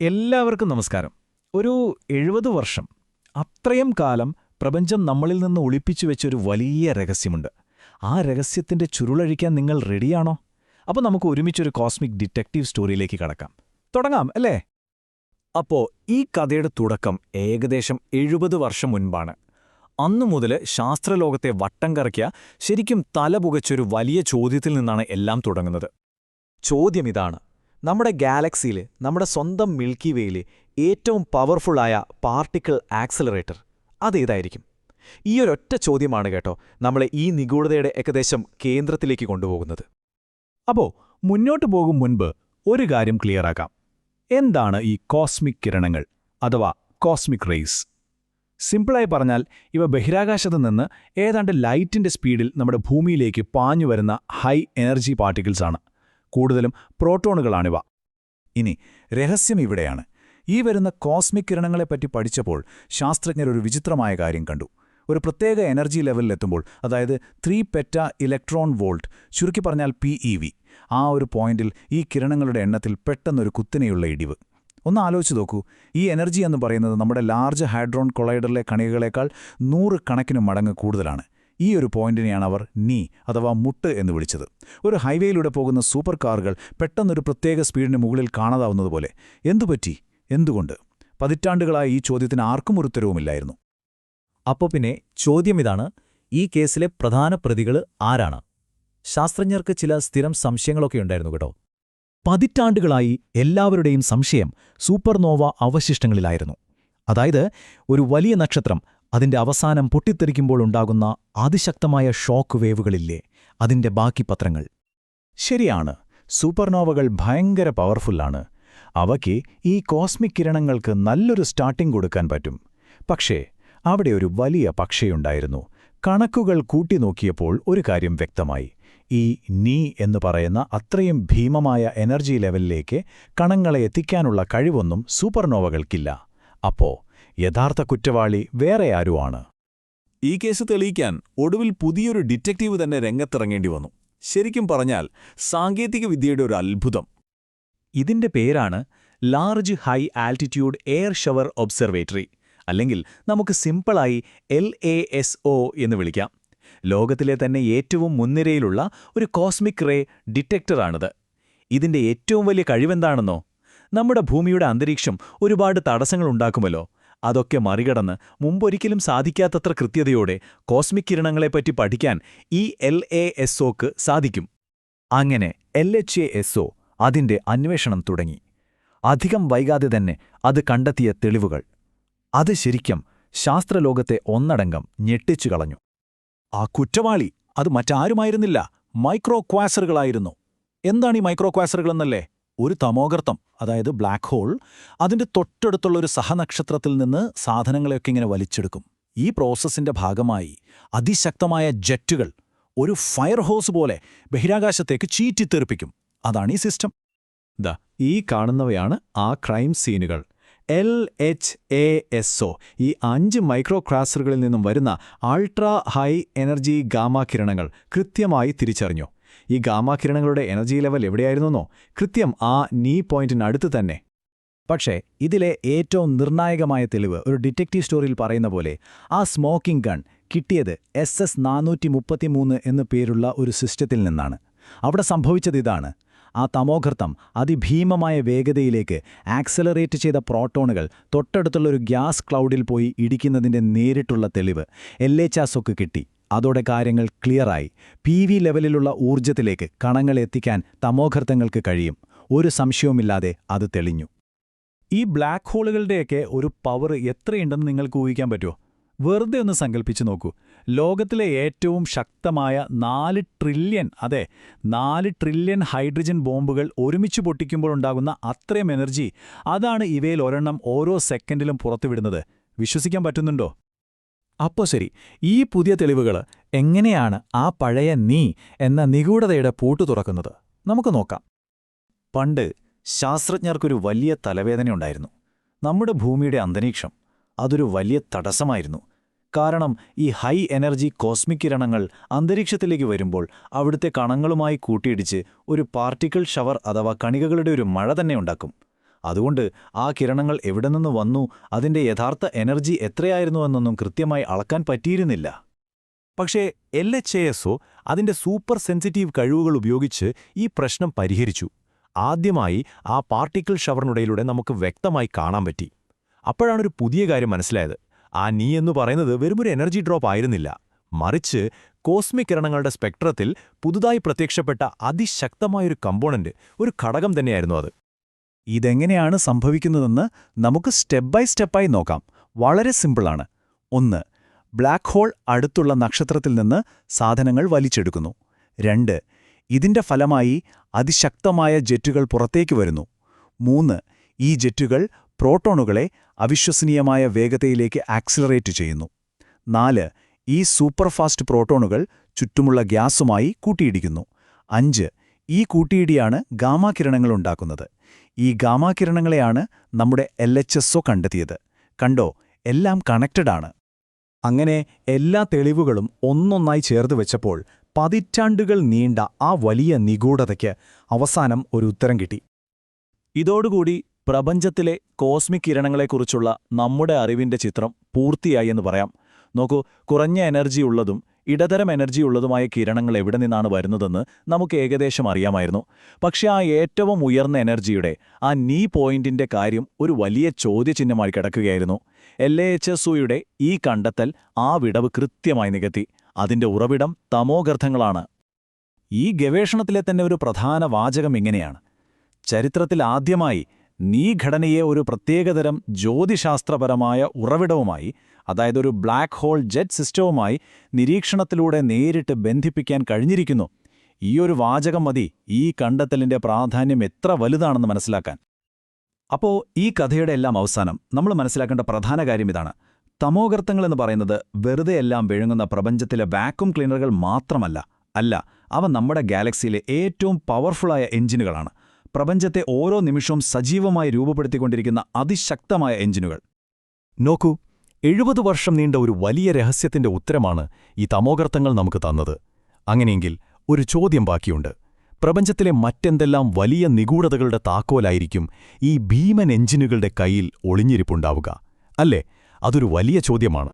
എല്ലാവർക്കും നമസ്കാരം. ഒരു എഴുപത് വർഷം അത്രയും കാലം പ്രപഞ്ചം നമ്മളിൽ നിന്ന് ഒളിപ്പിച്ചു വെച്ചൊരു വലിയ രഹസ്യമുണ്ട്. ആ രഹസ്യത്തിന്റെ ചുരുളഴിക്കാൻ നിങ്ങൾ റെഡിയാണോ? അപ്പോൾ നമുക്ക് ഒരുമിച്ചൊരു കോസ്മിക് ഡിറ്റക്റ്റീവ് സ്റ്റോറിയിലേക്ക് കടക്കാം. തുടങ്ങാം അല്ലേ? അപ്പോ ഈ കഥയുടെ തുടക്കം ഏകദേശം എഴുപത് വർഷം മുൻപാണ്. അന്നു മുതൽ ശാസ്ത്രലോകത്തെ വട്ടം കറക്കിയ ശരിക്കും തലപുകച്ചൊരു വലിയ ചോദ്യത്തിൽ നിന്നാണ് എല്ലാം തുടങ്ങുന്നത്. ചോദ്യം ഇതാണ്. നമ്മുടെ ഗാലക്സിയിൽ നമ്മുടെ സ്വന്തം മിൽക്കി വേയിൽ ഏറ്റവും പവർഫുള്ളായ പാർട്ടിക്കിൾ ആക്സലറേറ്റർ അതേതായിരിക്കും? ഈ ഒരൊറ്റ ചോദ്യമാണ് കേട്ടോ നമ്മളെ ഈ നിഗൂഢതയുടെ ഏകദേശം കേന്ദ്രത്തിലേക്ക് കൊണ്ടുപോകുന്നത്. അപ്പോ മുന്നോട്ട് പോകും മുൻപ് ഒരു കാര്യം ക്ലിയറാക്കാം. എന്താണ് ഈ കോസ്മിക് കിരണങ്ങൾ അഥവാ കോസ്മിക് റേസ് സിമ്പിളായി പറഞ്ഞാൽ ഇവ ബഹിരാകാശത്ത് നിന്ന് ഏതാണ്ട് ലൈറ്റിന്റെ സ്പീഡിൽ നമ്മുടെ ഭൂമിയിലേക്ക് പാഞ്ഞു വരുന്ന ഹൈ എനർജി പാർട്ടിക്കിൾസാണ്. കൂടുതലും പ്രോട്ടോണുകളാണിവ. ഇനി രഹസ്യം ഇവിടെയാണ്. ഈ വരുന്ന കോസ്മിക് കിരണങ്ങളെപ്പറ്റി പഠിച്ചപ്പോൾ ശാസ്ത്രജ്ഞർ ഒരു വിചിത്രമായ കാര്യം കണ്ടു. ഒരു പ്രത്യേക എനർജി ലെവലിലെത്തുമ്പോൾ അതായത് ത്രീ പെറ്റ ഇലക്ട്രോൺ വോൾട്ട് ചുരുക്കി പറഞ്ഞാൽ പി ആ ഒരു പോയിന്റിൽ ഈ കിരണങ്ങളുടെ എണ്ണത്തിൽ പെട്ടെന്നൊരു കുത്തിനെയുള്ള ഇടിവ്. ഒന്ന് ആലോചിച്ച് നോക്കൂ. ഈ എനർജി എന്ന് പറയുന്നത് നമ്മുടെ ലാർജ് ഹൈഡ്രോൺ കൊളൈഡറിലെ കണികകളേക്കാൾ നൂറ് കണക്കിന് മടങ്ങ് കൂടുതലാണ്. ഈ ഒരു പോയിന്റിനെയാണ് അവർ നീ അഥവാ മുട്ട് എന്ന് വിളിച്ചത്. ഒരു ഹൈവേയിലൂടെ പോകുന്ന സൂപ്പർ കാറുകൾ പെട്ടെന്നൊരു പ്രത്യേക സ്പീഡിന് മുകളിൽ കാണാതാവുന്നതുപോലെ. എന്തുപറ്റി? എന്തുകൊണ്ട്? പതിറ്റാണ്ടുകളായി ഈ ചോദ്യത്തിന് ആർക്കും ഒരു ഉത്തരവുമില്ലായിരുന്നു. അപ്പോൾ പിന്നെ ചോദ്യം ഇതാണ് ഈ കേസിലെ പ്രധാന പ്രതികൾ ആരാണ്? ശാസ്ത്രജ്ഞർക്ക് ചില സ്ഥിരം സംശയങ്ങളൊക്കെ ഉണ്ടായിരുന്നു കേട്ടോ. പതിറ്റാണ്ടുകളായി എല്ലാവരുടെയും സംശയം സൂപ്പർനോവ അവശിഷ്ടങ്ങളിലായിരുന്നു. അതായത് ഒരു വലിയ നക്ഷത്രം അതിന്റെ അവസാനം പൊട്ടിത്തെറിക്കുമ്പോൾ ഉണ്ടാകുന്ന അതിശക്തമായ ഷോക്ക് വേവുകളില്ലേ അതിന്റെ ബാക്കി പത്രങ്ങൾ. ശരിയാണ് സൂപ്പർനോവകൾ ഭയങ്കര പവർഫുള്ളാണ്. അവയ്ക്ക് ഈ കോസ്മിക് കിരണങ്ങൾക്ക് നല്ലൊരു സ്റ്റാർട്ടിംഗ് കൊടുക്കാൻ പറ്റും. പക്ഷേ അവിടെ ഒരു വലിയ പക്ഷയുണ്ടായിരുന്നു. കണക്കുകൾ കൂട്ടി നോക്കിയപ്പോൾ ഒരു കാര്യം വ്യക്തമായി. ഈ നീ എന്ന് പറയുന്ന അത്രയും ഭീമമായ എനർജി ലെവലിലേക്ക് കണങ്ങളെ എത്തിക്കാനുള്ള കഴിവൊന്നും സൂപ്പർനോവകൾക്കില്ല. അപ്പോ യഥാർത്ഥ കുറ്റവാളി വേറെ ആരുമാണ്? ഈ കേസ് തെളിയിക്കാൻ ഒടുവിൽ പുതിയൊരു ഡിറ്റക്റ്റീവ് തന്നെ രംഗത്തിറങ്ങേണ്ടി വന്നു. ശരിക്കും പറഞ്ഞാൽ സാങ്കേതിക വിദ്യയുടെ ഒരു അത്ഭുതം. ഇതിന്റെ പേരാണ് large high altitude air shower observatory അല്ലെങ്കിൽ നമുക്ക് സിമ്പിളായി എൽ എ എസ് ഒ എന്ന് വിളിക്കാം. ലോകത്തിലെ തന്നെ ഏറ്റവും മുൻനിരയിലുള്ള ഒരു കോസ്മിക് റേ ഡിറ്റക്ടറാണിത്. ഇതിന്റെ ഏറ്റവും വലിയ കഴിവെന്താണെന്നോ? നമ്മുടെ ഭൂമിയുടെ അന്തരീക്ഷം ഒരുപാട് തടസ്സങ്ങൾ ഉണ്ടാക്കുമല്ലോ. അതൊക്കെ മറികടന്ന് മുമ്പൊരിക്കലും സാധിക്കാത്തത്ര കൃത്യതയോടെ കോസ്മിക് കിരണങ്ങളെപ്പറ്റി പഠിക്കാൻ ഈ എൽ എ എസ് ഒക്ക് സാധിക്കും. അങ്ങനെ L H A S O അതിന്റെ അന്വേഷണം തുടങ്ങി. അധികം വൈകാതെ തന്നെ അത് കണ്ടെത്തിയ തെളിവുകൾ. അത് ശരിക്കും ശാസ്ത്രലോകത്തെ ഒന്നടങ്കം ഞെട്ടിച്ചു കളഞ്ഞു. ആ കുറ്റവാളി അത് മറ്റാരുമായിരുന്നില്ല. മൈക്രോ ക്വാസറുകളായിരുന്നു എന്താണ് ഈ മൈക്രോ ക്വാസറുകളെന്നല്ലേ ഒരു തമോഗർത്തം അതായത് ബ്ലാക്ക് ഹോൾ അതിന്റെ തൊട്ടടുത്തുള്ള ഒരു സഹനക്ഷത്രത്തിൽ നിന്ന് സാധനങ്ങളെയൊക്കെ ഇങ്ങനെ വലിച്ചെടുക്കും. ഈ പ്രോസസ്സിന്റെ ഭാഗമായി അതിശക്തമായ ജെറ്റുകൾ ഒരു ഫയർ ഹോസ് പോലെ ബഹിരാകാശത്തേക്ക് ചീറ്റിത്തെറിപ്പിക്കും. അതാണ് ഈ സിസ്റ്റം ദ ഈ കാണുന്നവയാണ് ആ ക്രൈം സീനുകൾ L H A S O ഈ അഞ്ച് മൈക്രോ ക്രാസറുകളിൽ നിന്നും വരുന്ന അൾട്രാ ഹൈ എനർജി ഗാമാ കിരണങ്ങൾ കൃത്യമായി തിരിച്ചറിഞ്ഞു. ഈ ഗാമാ കിരണങ്ങളുടെ എനർജി ലെവൽ എവിടെയായിരുന്നോ കൃത്യം ആ നീ പോയിന്റിനടുത്ത് തന്നെ. പക്ഷേ ഇതിലെ ഏറ്റവും നിർണായകമായ തെളിവ് ഒരു ഡിറ്റക്റ്റീവ് സ്റ്റോറിയിൽ പറയുന്ന പോലെ ആ സ്മോക്കിംഗ് ഗൺ കിട്ടിയത് എസ് എസ് നാനൂറ്റി മുപ്പത്തിമൂന്ന് എന്നു പേരുള്ള ഒരു സിസ്റ്റത്തിൽ നിന്നാണ്. അവിടെ സംഭവിച്ചത് ഇതാണ്. ആ തമോഘർത്തം അതിഭീമമായ വേഗതയിലേക്ക് ആക്സലറേറ്റ് ചെയ്ത പ്രോട്ടോണുകൾ തൊട്ടടുത്തുള്ള ഒരു ഗ്യാസ് ക്ലൗഡിൽ പോയി ഇടിക്കുന്നതിന്റെ നേരിട്ടുള്ള തെളിവ് എൽ എല്ലേച്ചാസൊക്കെ കിട്ടി. അതോടെ കാര്യങ്ങൾ ക്ലിയറായി. പി വി ലെവലിലുള്ള ഊർജത്തിലേക്ക് കണങ്ങൾ എത്തിക്കാൻ തമോഘർത്തങ്ങൾക്ക് കഴിയും. ഒരു സംശയവുമില്ലാതെ അത് തെളിഞ്ഞു. ഈ ബ്ലാക്ക് ഹോളുകളുടെയൊക്കെ ഒരു പവർ എത്രയുണ്ടെന്ന് നിങ്ങൾക്ക് ഊഹിക്കാൻ പറ്റുമോ? വെറുതെ ഒന്ന് സങ്കല്പിച്ചു നോക്കൂ. ലോകത്തിലെ ഏറ്റവും ശക്തമായ നാല് ട്രില്യൺ അതെ നാല് ട്രില്യൺ ഹൈഡ്രജൻ ബോംബുകൾ ഒരുമിച്ച് പൊട്ടിക്കുമ്പോൾ ഉണ്ടാകുന്ന അത്രയും എനർജി അതാണ് ഇവയിൽ ഒരെണ്ണം ഓരോ സെക്കൻഡിലും പുറത്തുവിടുന്നത്. വിശ്വസിക്കാൻ പറ്റുന്നുണ്ടോ? അപ്പോ ശരി ഈ പുതിയ തെളിവുകൾ എങ്ങനെയാണ് ആ പഴയ നീ എന്ന നിഗൂഢതയുടെ പൂട്ടു തുറക്കുന്നത്? നമുക്ക് നോക്കാം. പണ്ട് ശാസ്ത്രജ്ഞർക്കൊരു വലിയ തലവേദനയുണ്ടായിരുന്നു. നമ്മുടെ ഭൂമിയുടെ അന്തരീക്ഷം അതൊരു വലിയ തടസ്സമായിരുന്നു. കാരണം ഈ ഹൈ എനർജി കോസ്മിക് കിരണങ്ങൾ അന്തരീക്ഷത്തിലേക്ക് വരുമ്പോൾ അവിടുത്തെ കണങ്ങളുമായി കൂട്ടിയിടിച്ച് ഒരു പാർട്ടിക്കിൾ ഷവർ അഥവാ കണികകളുടെ ഒരു മഴ തന്നെ ഉണ്ടാക്കും. അതുകൊണ്ട് ആ കിരണങ്ങൾ എവിടെ നിന്ന് വന്നു അതിന്റെ യഥാർത്ഥ എനർജി എത്രയായിരുന്നുവെന്നൊന്നും കൃത്യമായി അളക്കാൻ പറ്റിയിരുന്നില്ല. പക്ഷേ L H A S O അതിന്റെ സൂപ്പർ സെൻസിറ്റീവ് കഴിവുകൾ ഉപയോഗിച്ച് ഈ പ്രശ്നം പരിഹരിച്ചു. ആദ്യമായി ആ പാർട്ടിക്കിൾ ഷവറിനുടയിലൂടെ നമുക്ക് വ്യക്തമായി കാണാൻ പറ്റി. അപ്പോഴാണൊരു പുതിയ കാര്യം മനസ്സിലായത്. ആ നീ എന്ന് പറയുന്നത് വെറുമൊരു എനർജി ഡ്രോപ്പ് ആയിരുന്നില്ല. മറിച്ച് കോസ്മിക് കിരണങ്ങളുടെ സ്പെക്ട്രത്തിൽ പുതുതായി പ്രത്യക്ഷപ്പെട്ട അതിശക്തമായൊരു കമ്പോണന്റ് ഒരു ഘടകം തന്നെയായിരുന്നു അത്. ഇതെങ്ങനെയാണ് സംഭവിക്കുന്നതെന്ന് നമുക്ക് സ്റ്റെപ്പ് ബൈ സ്റ്റെപ്പായി നോക്കാം. വളരെ സിമ്പിളാണ് ഒന്ന് ബ്ലാക്ക് ഹോൾ അടുത്തുള്ള നക്ഷത്രത്തിൽ നിന്ന് സാധനങ്ങൾ വലിച്ചെടുക്കുന്നു. രണ്ട് ഇതിന്റെ ഫലമായി അതിശക്തമായ ജെറ്റുകൾ പുറത്തേക്ക് വരുന്നു. മൂന്ന് ഈ ജെറ്റുകൾ പ്രോട്ടോണുകളെ അവിശ്വസനീയമായ വേഗതയിലേക്ക് ആക്സിലറേറ്റ് ചെയ്യുന്നു. നാല് ഈ സൂപ്പർഫാസ്റ്റ് പ്രോട്ടോണുകൾ ചുറ്റുമുള്ള ഗ്യാസുമായി കൂട്ടിയിടിക്കുന്നു. അഞ്ച് ഈ കൂട്ടിയിടിയാണ് ഗാമാകിരണങ്ങൾ ഉണ്ടാക്കുന്നത്. ഈ ഗാമാകിരണങ്ങളെയാണ് നമ്മുടെ എൽ കണ്ടെത്തിയത്. കണ്ടോ എല്ലാം കണക്റ്റഡ് ആണ്. അങ്ങനെ എല്ലാ തെളിവുകളും ഒന്നൊന്നായി ചേർത്ത് വെച്ചപ്പോൾ പതിറ്റാണ്ടുകൾ നീണ്ട ആ വലിയ നിഗൂഢതയ്ക്ക് അവസാനം ഒരു ഉത്തരം കിട്ടി. ഇതോടുകൂടി പ്രപഞ്ചത്തിലെ കോസ്മിക് കിരണങ്ങളെക്കുറിച്ചുള്ള നമ്മുടെ അറിവിന്റെ ചിത്രം പൂർത്തിയായി എന്ന് പറയാം. നോക്കൂ കുറഞ്ഞ എനർജി എനർജിയുള്ളതും ഇടതരം എനർജിയുള്ളതുമായ കിരണങ്ങൾ എവിടെ നിന്നാണ് വരുന്നതെന്ന് നമുക്ക് ഏകദേശം അറിയാമായിരുന്നു. പക്ഷേ ആ ഏറ്റവും ഉയർന്ന എനർജിയുടെ ആ നീ പോയിന്റിന്റെ കാര്യം ഒരു വലിയ ചോദ്യചിഹ്നമായി കിടക്കുകയായിരുന്നു. എൽ എ എച്ച് എസ് ഈ കണ്ടെത്തൽ ആ വിടവ് കൃത്യമായി നികത്തി. അതിന്റെ ഉറവിടം തമോഗർത്തങ്ങളാണ്. ഈ ഗവേഷണത്തിലെ തന്നെ ഒരു പ്രധാന വാചകം ഇങ്ങനെയാണ്. ചരിത്രത്തിൽ ആദ്യമായി നീ ഘടനയെ ഒരു പ്രത്യേകതരം ജ്യോതിശാസ്ത്രപരമായ ഉറവിടവുമായി അതായത് ഒരു ബ്ലാക്ക് ഹോൾ ജെറ്റ് സിസ്റ്റവുമായി നിരീക്ഷണത്തിലൂടെ നേരിട്ട് ബന്ധിപ്പിക്കാൻ കഴിഞ്ഞിരിക്കുന്നു. ഈ ഒരു വാചകം മതി ഈ കണ്ടെത്തലിന്റെ പ്രാധാന്യം എത്ര വലുതാണെന്ന് മനസ്സിലാക്കാൻ. അപ്പോ ഈ കഥയുടെ എല്ലാം അവസാനം നമ്മൾ മനസ്സിലാക്കേണ്ട പ്രധാന കാര്യം ഇതാണ്. തമോഗർത്തങ്ങളെന്ന് പറയുന്നത് വെറുതെ എല്ലാം വിഴുങ്ങുന്ന പ്രപഞ്ചത്തിലെ വാക്വം ക്ലീനറുകൾ മാത്രമല്ല അല്ല അവ നമ്മുടെ ഗാലക്സിയിലെ ഏറ്റവും പവർഫുള്ളായ എഞ്ചിനുകളാണ് പ്രപഞ്ചത്തെ ഓരോ നിമിഷവും സജീവമായി രൂപപ്പെടുത്തിക്കൊണ്ടിരിക്കുന്ന അതിശക്തമായ എഞ്ചിനുകൾ. നോക്കൂ എഴുപത് വർഷം നീണ്ട ഒരു വലിയ രഹസ്യത്തിന്റെ ഉത്തരമാണ് ഈ തമോഗർത്തങ്ങൾ നമുക്ക് തന്നത്. അങ്ങനെയെങ്കിൽ ഒരു ചോദ്യം ബാക്കിയുണ്ട്. പ്രപഞ്ചത്തിലെ മറ്റെന്തെല്ലാം വലിയ നിഗൂഢതകളുടെ താക്കോലായിരിക്കും ഈ ഭീമൻ എഞ്ചിനുകളുടെ കയ്യിൽ ഒളിഞ്ഞിരിപ്പുണ്ടാവുക? അല്ലേ? അതൊരു വലിയ ചോദ്യമാണ്.